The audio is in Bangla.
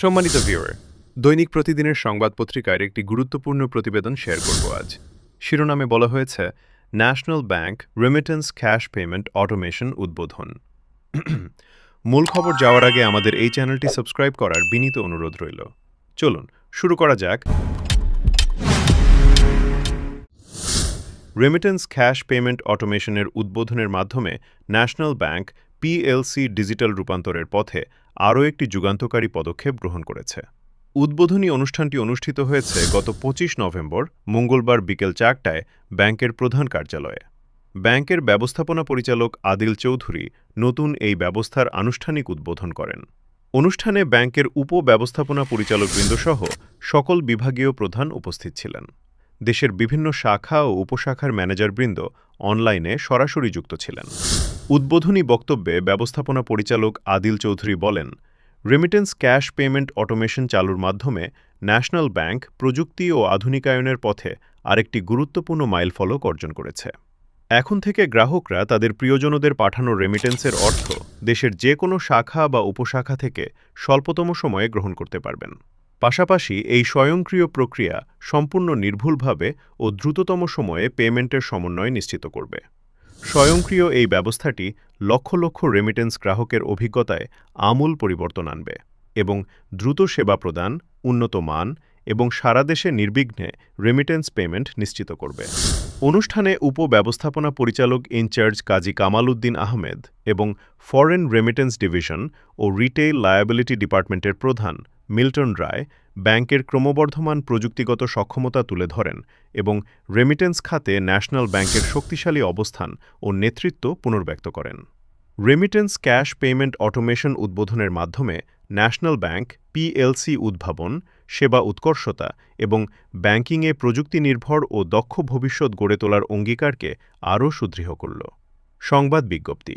সম্মানিত ভিউয়ার দৈনিক প্রতিদিনের সংবাদ পত্রিকার একটি গুরুত্বপূর্ণ প্রতিবেদন শেয়ার করব আজ। শিরোনামে বলা হয়েছে national bank remittance cash payment automation উদ্বোধন। মূল খবর যাওয়ার আগে আমাদের এই চ্যানেলটি সাবস্ক্রাইব করার বিনীত অনুরোধ রইল। চলুন, শুরু করা যাক। রেমিটেন্স ক্যাশ পেমেন্ট অটোমেশনের উদ্বোধনের মাধ্যমে ন্যাশনাল ব্যাংক পিএলসি ডিজিটাল রূপান্তরের পথে আরও একটি যুগান্তকারী পদক্ষেপ গ্রহণ করেছে। উদ্বোধনী অনুষ্ঠানটি অনুষ্ঠিত হয়েছে গত পঁচিশ নভেম্বর, মঙ্গলবার বিকেল চারটায় ব্যাংকের প্রধান কার্যালয়ে। ব্যাংকের ব্যবস্থাপনা পরিচালক আদিল চৌধুরী নতুন এই ব্যবস্থার আনুষ্ঠানিক উদ্বোধন করেন। অনুষ্ঠানে ব্যাংকের উপ ব্যবস্থাপনা পরিচালকবৃন্দ সহ সকল বিভাগীয় প্রধান উপস্থিত ছিলেন। দেশের বিভিন্ন শাখা ও উপশাখার ম্যানেজারবৃন্দ অনলাইনে সরাসরি যুক্ত ছিলেন। উদ্বোধনী বক্তব্যে ব্যবস্থাপনা পরিচালক আদিল চৌধুরী বলেন, রেমিটেন্স ক্যাশ পেমেন্ট অটোমেশন চালুর মাধ্যমে ন্যাশনাল ব্যাংক প্রযুক্তি ও আধুনিকায়নের পথে আরেকটি গুরুত্বপূর্ণ মাইলফলক অর্জন করেছে। এখন থেকে গ্রাহকরা তাদের প্রিয়জনদের পাঠানো রেমিটেন্সের অর্থ দেশের যে কোনো শাখা বা উপশাখা থেকে স্বল্পতম সময়ে গ্রহণ করতে পারবেন। পাশাপাশি এই স্বয়ংক্রিয় প্রক্রিয়া সম্পূর্ণ নির্ভুলভাবে ও দ্রুততম সময়ে পেমেন্টের সমন্বয় নিশ্চিত করবে। স্বয়ংক্রিয় এই ব্যবস্থাটি লক্ষ লক্ষ রেমিটেন্স গ্রাহকের অভিজ্ঞতায় আমূল পরিবর্তন আনবে এবং দ্রুত সেবা প্রদান, উন্নত মান এবং সারা দেশে নির্বিঘ্নে রেমিটেন্স পেমেন্ট নিশ্চিত করবে। অনুষ্ঠানে উপ ব্যবস্থাপনা পরিচালক ইনচার্জ কাজী কামাল উদ্দিন আহমেদ এবং ফরেন রেমিটেন্স ডিভিশন ও রিটেইল লায়াবিলিটি ডিপার্টমেন্টের প্রধান মিল্টন রায় ব্যাংকের ক্রমবর্ধমান প্রযুক্তিগত সক্ষমতা তুলে ধরেন এবং রেমিটেন্স খাতে ন্যাশনাল ব্যাংকের শক্তিশালী অবস্থান ও নেতৃত্ব পুনর্ব্যক্ত করেন। রেমিটেন্স ক্যাশ পেমেন্ট অটোমেশন উদ্বোধনের মাধ্যমে ন্যাশনাল ব্যাংক পিএলসি উদ্ভাবন, সেবা উৎকর্ষতা এবং ব্যাংকিংয়ে প্রযুক্তি নির্ভর ও দক্ষ ভবিষ্যৎ গড়ে তোলার অঙ্গীকারকে আরও সুদৃঢ় করল। সংবাদ বিজ্ঞপ্তি